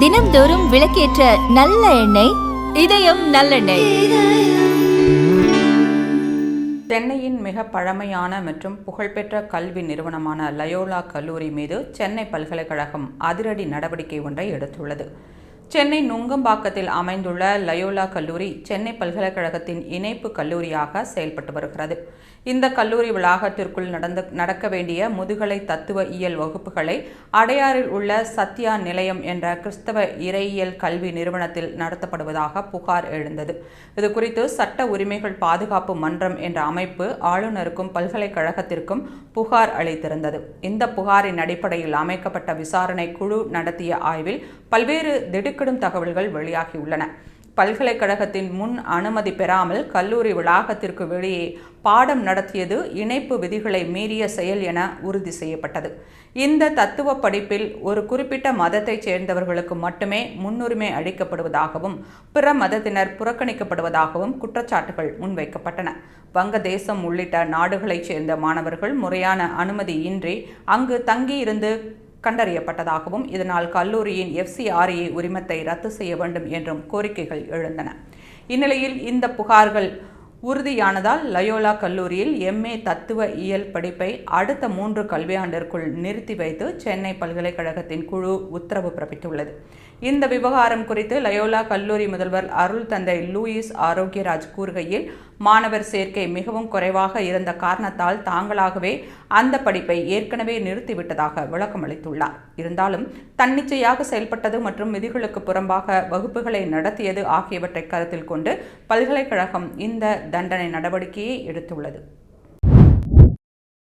தினம்தோறும் விளக்கேற்ற நல்ல எண்ணெய் இதயம் நல்லெண்ணெய். சென்னையின் மிக பழமையான மற்றும் புகழ்பெற்ற கல்வி நிறுவனமான லயோலா கல்லூரி மீது சென்னை பல்கலைக்கழகம் அதிரடி நடவடிக்கை ஒன்றை எடுத்துள்ளது. சென்னை நுங்கம்பாக்கத்தில் அமைந்துள்ள லயோலா கல்லூரி சென்னை பல்கலைக்கழகத்தின் இணைப்பு கல்லூரியாக செயல்பட்டு வருகிறது. இந்த கல்லூரி வளாகத்திற்குள் நடந்து நடக்க வேண்டிய முதுகலை தத்துவ இயல் வகுப்புகளை அடையாறில் உள்ள சத்யா நிலையம் என்ற கிறிஸ்தவ இறையியல் கல்வி நிறுவனத்தில் நடத்தப்படுவதாக புகார் எழுந்தது. இது குறித்து சட்ட உரிமைகள் பாதுகாப்பு மன்றம் என்ற அமைப்பு ஆளுநருக்கும் பல்கலைக்கழகத்திற்கும் புகார் அளித்திருந்தது. இந்த புகாரின் அடிப்படையில் அமைக்கப்பட்ட விசாரணை குழு நடத்திய ஆய்வில் பல்வேறு திடுக்கிடும் தகவல்கள் வெளியாகியுள்ளன. பல்கலைக்கழகத்தின் முன் அனுமதி பெறாமல் கல்லூரி வளாகத்திற்கு வெளியே பாடம் நடத்தியது இணைப்பு விதிகளை மீறிய செயல் என உறுதி செய்யப்பட்டது. இந்த தத்துவ படிப்பில் ஒரு குறிப்பிட்ட மதத்தைச் சேர்ந்தவர்களுக்கு மட்டுமே முன்னுரிமை அளிக்கப்படுவதாகவும் பிற மதத்தினர் புறக்கணிக்கப்படுவதாகவும் குற்றச்சாட்டுகள் முன்வைக்கப்பட்டன. வங்கதேசம் உள்ளிட்ட நாடுகளைச் சேர்ந்த மாணவர்கள் முறையான அனுமதியின்றி அங்கு தங்கியிருந்து கண்டறியப்பட்டதாகவும் இதனால் கல்லூரியின் எஃப்சிஆர்ஏ உரிமத்தை ரத்து செய்ய வேண்டும் என்றும் கோரிக்கைகள் எழுந்தன. இந்நிலையில் இந்த புகார்கள் உறுதியானதால் லயோலா கல்லூரியில் எம்ஏ தத்துவ இயல் படிப்பை அடுத்த மூன்று கல்வியாண்டிற்குள் நிறுத்தி வைத்து சென்னை பல்கலைக்கழகத்தின் குழு உத்தரவு பிறப்பித்துள்ளது. இந்த விவகாரம் குறித்து லயோலா கல்லூரி முதல்வர் அருள் தந்தை லூயிஸ் ஆரோக்கியராஜ் கூறுகையில் மாணவர் சேர்க்கை மிகவும் குறைவாக இருந்த காரணத்தால் தாங்களாகவே அந்த படிப்பை ஏற்கனவே நிறுத்திவிட்டதாக விளக்கமளித்துள்ளார். இருந்தாலும் தன்னிச்சையாக செயல்பட்டது மற்றும் விதிகளுக்கு புறம்பாக வகுப்புகளை நடத்தியது ஆகியவற்றை கருத்தில் கொண்டு பல்கலைக்கழகம் இந்த தண்டனை நடவடிக்கையை எடுத்துள்ளது.